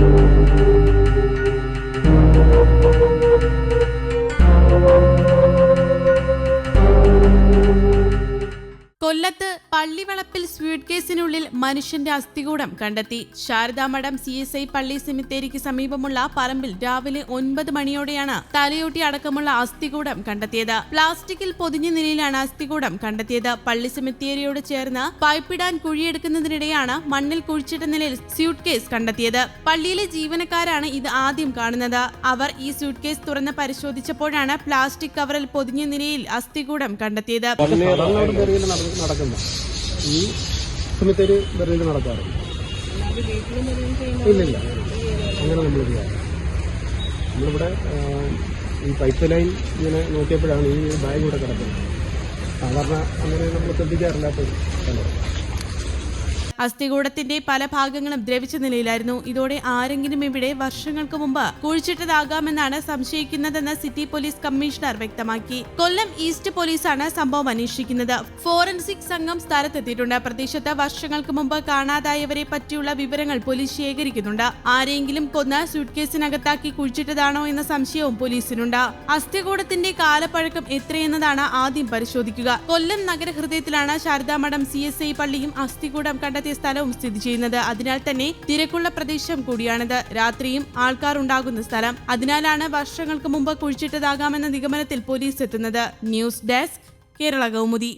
thank you കൊല്ലത്ത് പള്ളിവളപ്പിൽ sweet കേസിനുള്ളിൽ മനുഷ്യന്റെ അസ്ഥികൂടം കണ്ടെത്തി. ശാരദാമഠം സി എസ് ഐ പള്ളി സെമിത്തേരിക്ക് സമീപമുള്ള പറമ്പിൽ രാവിലെ ഒൻപത് മണിയോടെയാണ് തലയോട്ടി അടക്കമുള്ള അസ്ഥികൂടം കണ്ടെത്തിയത്. പ്ലാസ്റ്റിക്കിൽ പൊതിഞ്ഞ നിലയിലാണ് അസ്ഥികൂടം കണ്ടെത്തിയത്. പള്ളി സെമിത്തേരിയോട് ചേർന്ന് പൈപ്പിടാൻ കുഴിയെടുക്കുന്നതിനിടെയാണ് മണ്ണിൽ കുഴിച്ചിട്ട നിലയിൽ സ്യൂട്ട് കേസ് കണ്ടെത്തിയത്. പള്ളിയിലെ ജീവനക്കാരാണ് ഇത് ആദ്യം കാണുന്നത്. അവർ ഈ സ്യൂട്ട് കേസ് തുറന്ന് പരിശോധിച്ചപ്പോഴാണ് പ്ലാസ്റ്റിക് കവറിൽ പൊതിഞ്ഞ നിലയിൽ അസ്ഥികൂടം കണ്ടെത്തിയത്. നടക്കുന്ന. ഈ സെമിത്തേരി ബെറിയിൽ നടക്കാറുണ്ട് ഇല്ലില്ല. അങ്ങനെ നമ്മൾ ചെയ്യാറ്. നമ്മളിവിടെ ഈ പൈപ്പ് ലൈൻ ഇങ്ങനെ നോക്കിയപ്പോഴാണ് ഈ ബാഗ് ഇവിടെ കിടക്കുന്നത്. സാധാരണ അങ്ങനെ നമ്മൾ ശ്രദ്ധിക്കാറില്ലാത്ത സ്ഥലം. അസ്ഥികൂടത്തിന്റെ പല ഭാഗങ്ങളും ദ്രവിച്ച നിലയിലായിരുന്നു. ഇതോടെ ആരെങ്കിലും ഇവിടെ വർഷങ്ങൾക്ക് മുമ്പ് കുഴിച്ചിട്ടതാകാമെന്നാണ് സംശയിക്കുന്നതെന്ന് സിറ്റി പോലീസ് കമ്മീഷണർ വ്യക്തമാക്കി. കൊല്ലം ഈസ്റ്റ് പോലീസാണ് സംഭവം അന്വേഷിക്കുന്നത്. ഫോറൻസിക് സംഘം സ്ഥലത്തെത്തിയിട്ടുണ്ട്. പ്രദേശത്ത് വർഷങ്ങൾക്ക് മുമ്പ് കാണാതായവരെ പറ്റിയുള്ള വിവരങ്ങൾ പോലീസ് ശേഖരിക്കുന്നുണ്ട്. ആരെങ്കിലും കൊന്ന് സൂട്ട്കേസിനകത്താക്കി കുഴിച്ചിട്ടതാണോ എന്ന സംശയവും പോലീസിനുണ്ട്. അസ്ഥികൂടത്തിന്റെ കാലപ്പഴക്കം എത്രയെന്നതാണ് ആദ്യം പരിശോധിക്കുക. കൊല്ലം നഗരഹൃദയത്തിലാണ് ശാരദാമഠം സി എസ് ഐ പള്ളിയും അസ്ഥികൂടം കണ്ടെത്തിയ സ്ഥലവും സ്ഥിതി ചെയ്യുന്നത് അതിനാൽ തന്നെ തിരക്കുള്ള പ്രദേശം കൂടിയാണിത്. രാത്രിയും ആൾക്കാർ ഉണ്ടാകുന്ന സ്ഥലം. അതിനാലാണ് വർഷങ്ങൾക്ക് മുമ്പ് കുഴിച്ചിട്ടതാകാമെന്ന നിഗമനത്തിൽ പോലീസ് എത്തുന്നത്. News desk Kerala Kaumudi.